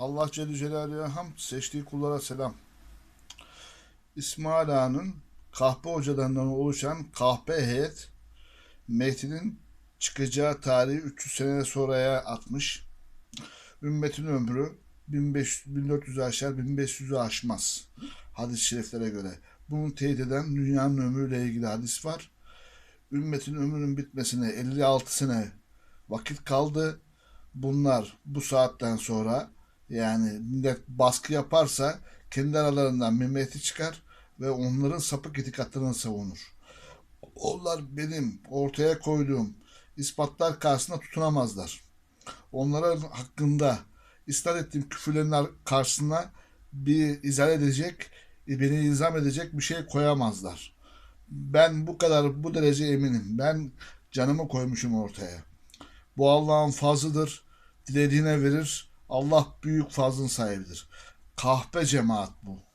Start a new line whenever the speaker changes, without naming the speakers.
Allah Celle Celaluhu'ya hamd, seçtiği kullara selam. İsmail Ağa'nın kahpe hocalarından oluşan kahpe heyet Mehdi'nin çıkacağı tarihi 300 sene sonraya atmış. Ümmetin ömrü 1500, 1400'ü aşar 1500'ü aşmaz. Hadis-i şeriflere göre. Bunu teyit eden dünyanın ömrüyle ilgili hadis var. Ümmetin ömrünün bitmesine 56 sene vakit kaldı. Bunlar bu saatten sonra yani millet baskı yaparsa kendi aralarından Mehdi çıkar ve onların sapık itikatlarını savunur. Onlar benim ortaya koyduğum ispatlar karşısında tutunamazlar. Onların hakkında isnat ettiğim küfürlerin ar- karşısına bir izah edecek, beni izam edecek bir şey koyamazlar. Ben bu kadar bu derece eminim. Ben canımı koymuşum ortaya. Bu Allah'ın fazlıdır. Dilediğine verir. Allah büyük fazlın sahibidir. Kahpe cemaat bu.